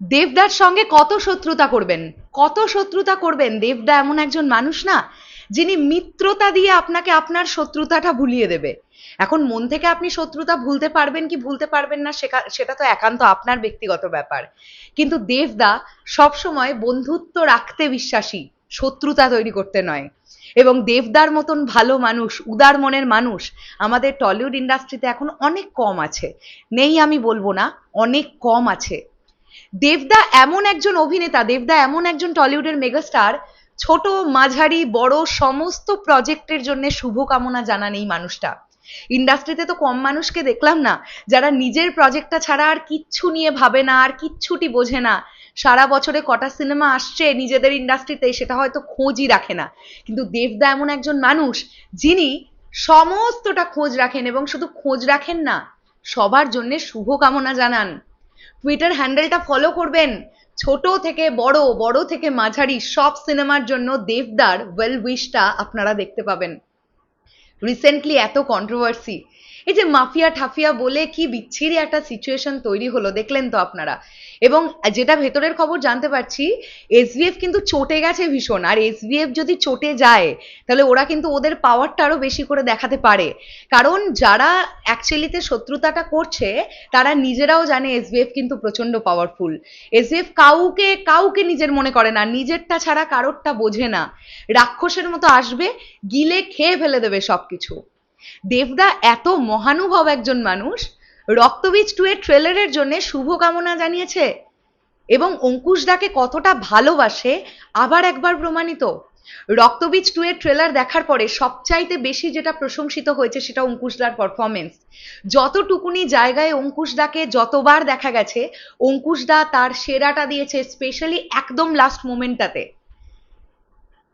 দেবদার সঙ্গে কত শত্রুতা করবেন? কত শত্রুতা করবেন? দেবদা এমন একজন মানুষ না, যিনি মিত্রতা দিয়ে আপনাকে আপনার শত্রুতাটা ভুলিয়ে দেবে। এখন মন থেকে আপনি শত্রুতা ভুলতে পারবেন কি ভুলতে পারবেন না সেটা তো একান্ত আপনার ব্যক্তিগত ব্যাপার। কিন্তু দেবদা সবসময় বন্ধুত্ব রাখতে বিশ্বাসী, শত্রুতা তৈরি করতে নয়। এবং দেবদার মতন ভালো মানুষ, উদার মনের মানুষ আমাদের টলিউড ইন্ডাস্ট্রিতে এখন অনেক কম আছে। নেই আমি বলব না, অনেক কম আছে। দেবদা এমন একজন অভিনেতা, দেবদা এমন একজন টলিউডের মেগাস্টার, ছোট, মাঝারি, বড়, সমস্ত প্রজেক্টের জন্য শুভকামনা জানান এই মানুষটা। ইন্ডাস্ট্রিতে তো কম মানুষকে দেখলাম না, যারা নিজের প্রজেক্টটা ছাড়া আর কিচ্ছু নিয়ে ভাবে না, আর কিচ্ছুটি বোঝে না। সারা বছরে কটা সিনেমা আসছে নিজেদের ইন্ডাস্ট্রিতে, সেটা হয়তো খোঁজই রাখে না। কিন্তু দেবদা এমন একজন মানুষ, যিনি সমস্তটা খোঁজ রাখেন এবং শুধু খোঁজ রাখেন না, সবার জন্য শুভকামনা জানান। টুইটার হ্যান্ডেলটা ফলো করবেন। ছোট থেকে বড় বড় থেকে মাঝারি সব সিনেমার জন্য দেবদার ওয়েল উইশটা আপনারা দেখতে পাবেন। রিসেন্টলি এত কন্ট্রোভার্সি এই যে মাফিয়া ঠাফিয়া বলে কি বিচ্ছিরি একটা সিচুয়েশন তৈরি হলো, দেখলেন তো আপনারা। এবং যেটা ভেতরের খবর জানতে পারছি এসবিএফ কিন্তু চটে গেছে ভীষণ। আর এসবিএফ যদি চটে যায়, তাহলে ওরা কিন্তু ওদের পাওয়ারটা আরও বেশি করে দেখাতে পারে। কারণ যারা অ্যাকচুয়ালিতে শত্রুতাটা করছে, তারা নিজেরাও জানে এসবিএফ কিন্তু প্রচণ্ড পাওয়ারফুল এসবিএফ কাউকে কাউকে নিজের মনে করে না, নিজেরটা ছাড়া কারোরটা বোঝে না। রাক্ষসের মতো আসবে, গিলে খেয়ে ফেলে দেবে সবকিছু। দেবদা এত মহানুভব একজন মানুষ, রক্তবীজ টু এর ট্রেলারের জন্য শুভকামনা জানিয়েছে এবং অঙ্কুশ দাকে কতটা ভালোবাসে, আবার একবার প্রমাণিত। রক্তবীজ টু এর ট্রেলার দেখার পরে সবচাইতে বেশি যেটা প্রশংসিত হয়েছে সেটা অঙ্কুশদার পারফরমেন্স যতটুকুনি জায়গায় অঙ্কুশদাকে যতবার দেখা গেছে, অঙ্কুশদা তার সেরাটা দিয়েছে স্পেশালি একদম লাস্ট মোমেন্টটাতে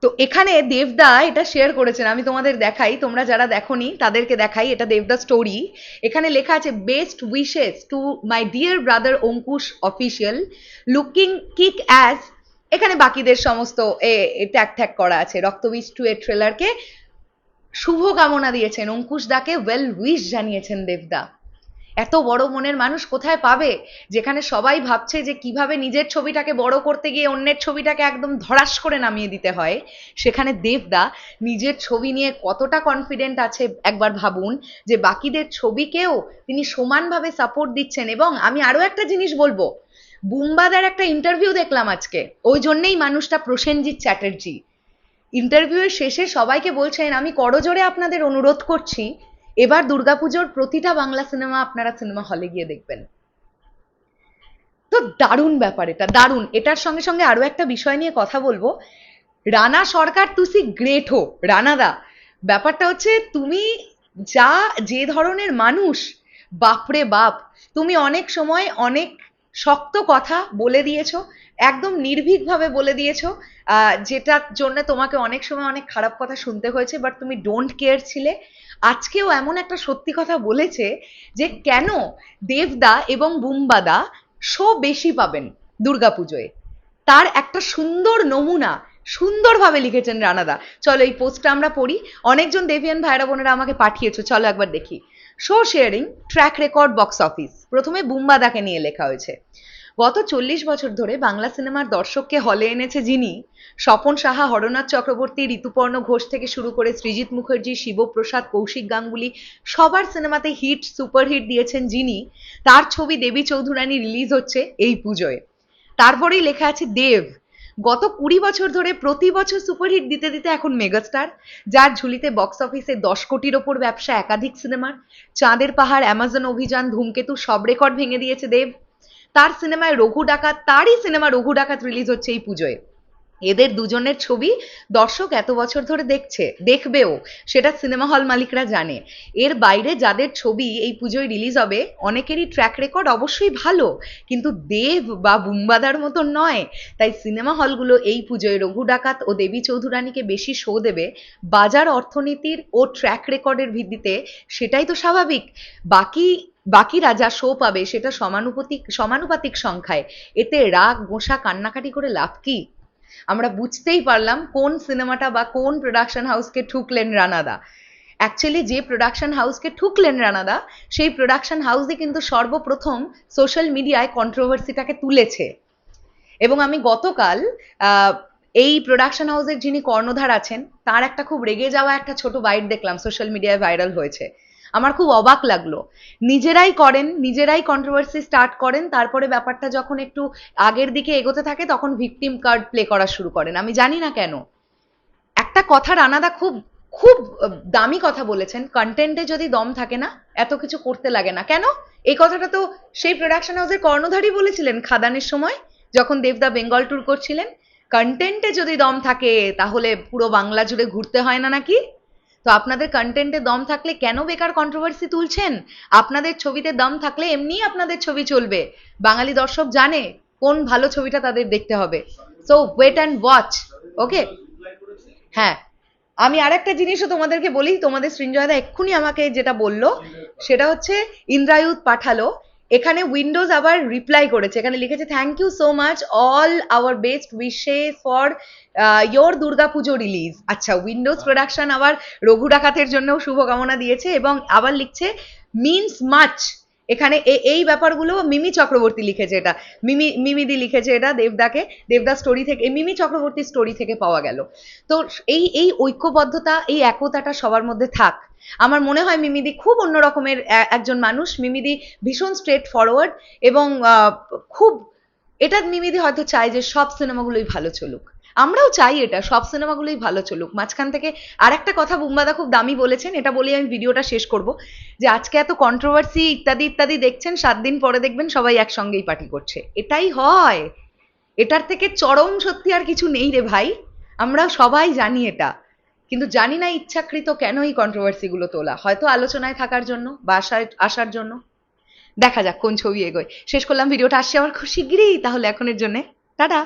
তো এখানে দেবদা এটা শেয়ার করেছেন, আমি তোমাদের দেখাই, তোমরা যারা দেখোনি, তাদেরকে দেখাই, এটা দেবদা স্টোরি এখানে লেখা আছে best wishes to my dear brother Ankush official looking kick ass এখানে বাকিদের সমস্ত ট্যাগ ট্যাগ করা আছে। রক্তবীজ টু এর ট্রেলারকে শুভকামনা দিয়েছেন, অঙ্কুশ দাকে ওয়েল উইশ জানিয়েছেন দেবদা। এত বড় মনের মানুষ কোথায় পাবে? যেখানে সবাই ভাবছে যে কীভাবে নিজের ছবিটাকে বড় করতে গিয়ে অন্যের ছবিটাকে একদম ধরাস করে নামিয়ে দিতে হয়। সেখানে দেবদা নিজের ছবি নিয়ে কতটা কনফিডেন্ট আছে একবার ভাবুন যে বাকিদের ছবিকেও তিনি সমানভাবে সাপোর্ট দিচ্ছেন এবং আমি আরও একটা জিনিস বলব, বুম্বাদার একটা ইন্টারভিউ দেখলাম আজকে, ওই জন্যেই মানুষটা প্রসেনজিৎ চ্যাটার্জি। ইন্টারভিউয়ের শেষে সবাইকে বলছেন, আমি করজোরে আপনাদের অনুরোধ করছি এবার দুর্গাপুজোর প্রতিটা বাংলা সিনেমা আপনারা সিনেমা হলে গিয়ে দেখবেন। তো দারুণ ব্যাপার এটা, দারুণ। এটার সঙ্গে সঙ্গে আরও একটা বিষয় নিয়ে কথা বলব। রানা সরকার, তুসি গ্রেট হো রানাদা ব্যাপারটা হচ্ছে তুমি যা, যে ধরনের মানুষ, বাপরে বাপ, তুমি অনেক সময় অনেক শক্ত কথা বলে দিয়েছ, একদম নির্ভীকভাবে বলে দিয়েছ যেটার জন্য তোমাকে অনেক সময় অনেক খারাপ কথা শুনতে হয়েছে বাট তুমি ডোন্ট কেয়ার ছিলে। আজকেও এমন একটা সত্যি কথা বলেছে যে কেন দেবদা এবং বুম্বাদা শো বেশি পাবেন দুর্গাপুজোয়। তার একটা সুন্দর নমুনা সুন্দরভাবে লিখেছেন রানাদা। চলো এই পোস্টটা আমরা পড়ি। অনেকজন দেবিয়ান ভাইরা বোনেরা আমাকে পাঠিয়েছো, চলো একবার দেখি। Show sharing track record box office প্রথমে বুম্বাদাকে নিয়ে লেখা হয়েছে। গত চল্লিশ বছর ধরে বাংলা সিনেমার দর্শককে হলে এনেছে যিনি, স্বপন সাহা, হরনাথ চক্রবর্তী, ঋতুপর্ণ ঘোষ থেকে শুরু করে সৃজিত মুখার্জি, শিবপ্রসাদ, কৌশিক গাঙ্গুলি, সবার সিনেমাতে হিট, সুপারহিট দিয়েছেন যিনি। তার ছবি দেবী চৌধুরানী রিলিজ হচ্ছে এই পুজোয়। তারপরেই লেখা আছে দেব। গত কুড়ি বছর ধরে প্রতি বছর সুপারহিট দিতে দিতে এখন মেগাস্টার, যার ঝুলিতে বক্স অফিসে দশ কোটির ওপর ব্যবসা একাধিক সিনেমার, চাঁদের পাহাড়, অ্যামাজন অভিযান, ধূমকেতু, সব রেকর্ড ভেঙে দিয়েছে দেব। তার সিনেমায় রঘু ডাকাত তারই সিনেমা রঘু ডাকাত রিলিজ হচ্ছে এই পুজোয়। এদের দুজনের ছবি দর্শক এত বছর ধরে দেখছে, দেখবেও, সেটা সিনেমা হল মালিকরা জানে। এর বাইরে যাদের ছবি এই পুজোয় রিলিজ হবে, অনেকেরই ট্র্যাক রেকর্ড অবশ্যই ভালো, কিন্তু দেব বা বুম্বাদার মতো নয়। তাই সিনেমা হলগুলো এই পুজোয় রঘু ডাকাত ও দেবী চৌধুরানীকে বেশি শো দেবে। বাজার অর্থনীতির ও ট্র্যাক রেকর্ডের ভিত্তিতে সেটাই তো স্বাভাবিক। বাকি, বাকিরা যা শো পাবে সেটা সমানুপাতিক সমানুপাতিক সংখ্যায়। এতে রাগ, গোসা, কান্নাকাটি করে লাভ কি? আমরা বুঝতেই পারলাম কোন সিনেমাটা বা কোন প্রোডাকশন হাউসকে ঠুকলেন রানাদা। অ্যাকচুয়ালি যে প্রোডাকশন হাউসকে ঠুকলেন রানাদা, সেই প্রোডাকশন হাউসই কিন্তু সর্বপ্রথম সোশ্যাল মিডিয়ায় কন্ট্রোভার্সিটাকে তুলেছে। এবং আমি গতকাল এই প্রোডাকশন হাউসের যিনি কর্ণধার আছেন, তার একটা খুব রেগে যাওয়া একটা ছোট বাইট দেখলাম সোশ্যাল মিডিয়ায় ভাইরাল হয়েছে। আমার খুব অবাক লাগল। নিজেরাই করেন, নিজেরাই কন্ট্রোভার্সি স্টার্ট করেন, তারপরে ব্যাপারটা যখন একটু আগের দিকে এগোতে থাকে, তখন ভিকটিম কার্ড প্লে করা শুরু করেন। আমি জানি না কেন। একটা কথা রানাদা খুব খুব দামি কথা বলেছেন। কন্টেন্টে যদি দম থাকে না, এত কিছু করতে লাগে না। কেন? এই কথাটা তো সেই প্রোডাকশন হাউসের কর্ণধারই বলেছিলেন খাদানের সময়, যখন দেবদা বেঙ্গল ট্যুর করছিলেন। কন্টেন্টে যদি দম থাকে, তাহলে পুরো বাংলা জুড়ে ঘুরতে হয় না নাকি? তো আপনাদের কন্টেন্টে দম থাকলে কেন বেকার কন্ট্রোভার্সি তুলছেন? আপনাদের ছবিতে দম থাকলে এমনিই আপনাদের ছবি চলবে। বাঙালি দর্শক জানে কোন ভালো ছবিটা তাদের দেখতে হবে। So wait and watch okay হ্যাঁ আমি আরেকটা জিনিসও তোমাদেরকে বলি, তোমাদের সৃঞ্জয়দা এক্ষুনি আমাকে যেটা বলল, সেটা হচ্ছে ইন্দ্রায়ুত পাঠালো। এখানে উইন্ডোজ আবার রিপ্লাই করেছে। এখানে লিখেছে thank you so much all our best wishes for your Durga Puja release আচ্ছা উইন্ডোজ প্রোডাকশন আবার রঘু ডাকাতের জন্যও শুভকামনা দিয়েছে এবং আবার লিখছে মিনস মাচ এখানে এই ব্যাপারগুলো মিমি চক্রবর্তী লিখেছে এটা। মিমি মিমিদি লিখেছে এটা দেবদাকে। দেবদা স্টোরি থেকে মিমি চক্রবর্তী স্টোরি থেকে পাওয়া গেল। তো এই এই ঐক্যবদ্ধতা, এই একতাটা সবার মধ্যে থাক। আমার মনে হয় মিমিদি খুব অন্য রকমের একজন মানুষ। মিমিদি ভীষণ স্ট্রেট ফরওয়ার্ড এবং খুব এটা মিমিদি হয়তো চায় যে সব সিনেমাগুলোই ভালো চলুক। আমরাও চাই এটা, সব সিনেমাগুলোই ভালো চলুক। মাঝখান থেকে আর একটা কথা বুম্বাদা খুব দামি বলেছেন, এটা বলেই আমি ভিডিওটা শেষ করব, যে আজকে এত কন্ট্রোভার্সি ইত্যাদি ইত্যাদি দেখছেন, সাত দিন পরে দেখবেন সবাই একসঙ্গেই পার্টি করছে। এটাই হয়। এটার থেকে চরম সত্যি আর কিছু নেই রে ভাই। আমরা সবাই জানি এটা। কিন্তু জানি না ইচ্ছাকৃত কেন এই কন্ট্রোভার্সি গুলো তোলা। হয়তো আলোচনায় থাকার জন্য বা আসার আসার জন্য। দেখা যাক কোন ছবি এগোয়। শেষ করলাম, ভিডিওটা আসছে আমার খুব শিগগিরই, তাহলে এখনের জন্য। টাটা!